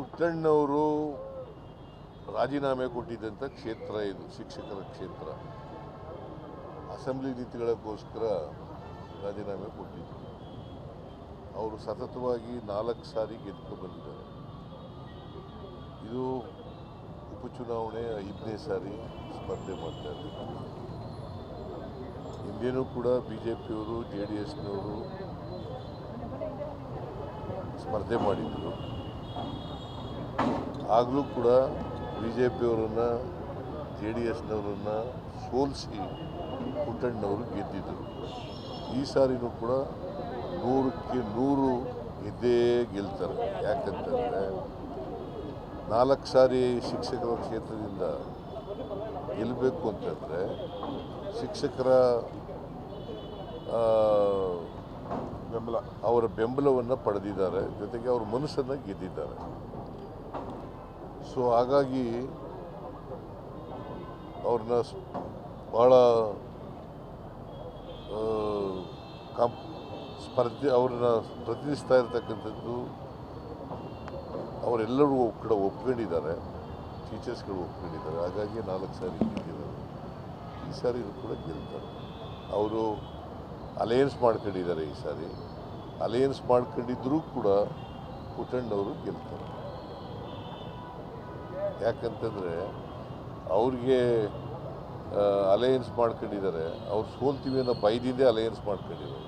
ಪುಟ್ಟಣ್ಣವರು ರಾಜೀನಾಮೆ ಕೊಟ್ಟಿದ್ದಂಥ ಕ್ಷೇತ್ರ ಇದು, ಶಿಕ್ಷಕರ ಕ್ಷೇತ್ರ. ಅಸೆಂಬ್ಲಿ ನೀತಿಗಳಕ್ಕೋಸ್ಕರ ರಾಜೀನಾಮೆ ಕೊಟ್ಟಿದ್ದರು ಅವರು ಸತತವಾಗಿ ನಾಲ್ಕು ಸಾರಿ ಗೆದ್ದು ಬಂದಿದ್ದಾರೆ. ಇದು ಉಪಚುನಾವಣೆ ಐದನೇ ಸಾರಿ ಸ್ಪರ್ಧೆ ಮಾಡ್ತಾ ಇದ್ದಾರೆ ಹಿಂದೇನೂ ಕೂಡ ಬಿ ಜೆ ಪಿಯವರು ಜೆ ಡಿ ಎಸ್ನವರು ಸ್ಪರ್ಧೆ ಮಾಡಿದ್ರು. ಆಗಲೂ ಕೂಡ ಬಿ ಜೆ ಪಿಯವರನ್ನು ಜೆ ಡಿ ಎಸ್ನವರನ್ನು ಸೋಲಿಸಿ ಪುಟ್ಟಣ್ಣವರು ಗೆದ್ದಿದ್ದರು ಈ ಸಾರಿನೂ ಕೂಡ ನೂರಕ್ಕೆ ನೂರು ಗೆದ್ದೇ ಗೆಲ್ತಾರೆ. ಯಾಕಂತಂದರೆ ನಾಲ್ಕು ಸಾರಿ ಶಿಕ್ಷಕರ ಕ್ಷೇತ್ರದಿಂದ ಗೆಲ್ಲಬೇಕು ಅಂತಂದರೆ ಶಿಕ್ಷಕರ ಬೆಂಬಲ, ಅವರ ಬೆಂಬಲವನ್ನು ಪಡೆದಿದ್ದಾರೆ. ಜೊತೆಗೆ ಅವ್ರ ಮನಸ್ಸನ್ನು ಗೆದ್ದಿದ್ದಾರೆ. ಸೊ ಹಾಗಾಗಿ ಅವ್ರನ್ನ ಭಾಳ ಕಾಂಪ್ ಸ್ಪರ್ಧೆ, ಅವ್ರನ್ನ ಪ್ರತಿನಿಧಿಸ್ತಾ ಇರ್ತಕ್ಕಂಥದ್ದು ಅವರೆಲ್ಲರೂ ಕೂಡ ಒಪ್ಕೊಂಡಿದ್ದಾರೆ. ಟೀಚರ್ಸ್ಗಳು ಒಪ್ಕೊಂಡಿದ್ದಾರೆ. ಹಾಗಾಗಿ ನಾಲ್ಕು ಸಾರಿ ಗೆದ್ದಿದ್ದಾರೆ. ಈ ಸಾರಿ ಕೂಡ ಗೆಲ್ತಾರೆ. ಅವರು ಅಲಯನ್ಸ್ ಮಾಡ್ಕೊಂಡಿದ್ದಾರೆ ಈ ಸಾರಿ. ಅಲಯನ್ಸ್ ಮಾಡ್ಕೊಂಡಿದ್ರೂ ಕೂಡ ಪುಟ್ಟಣ್ಣವರು ಗೆಲ್ತಾರೆ. ಯಾಕಂತಂದರೆ ಅವ್ರಿಗೆ ಅಲಯನ್ಸ್ ಮಾಡ್ಕೊಂಡಿದ್ದಾರೆ. ಅವ್ರು ಸೋಲ್ತೀವಿ ಅನ್ನೋ ಭಯದಿಂದೇ ಅಲಯನ್ಸ್ ಮಾಡ್ಕೊಂಡಿದ್ದಾರೆ.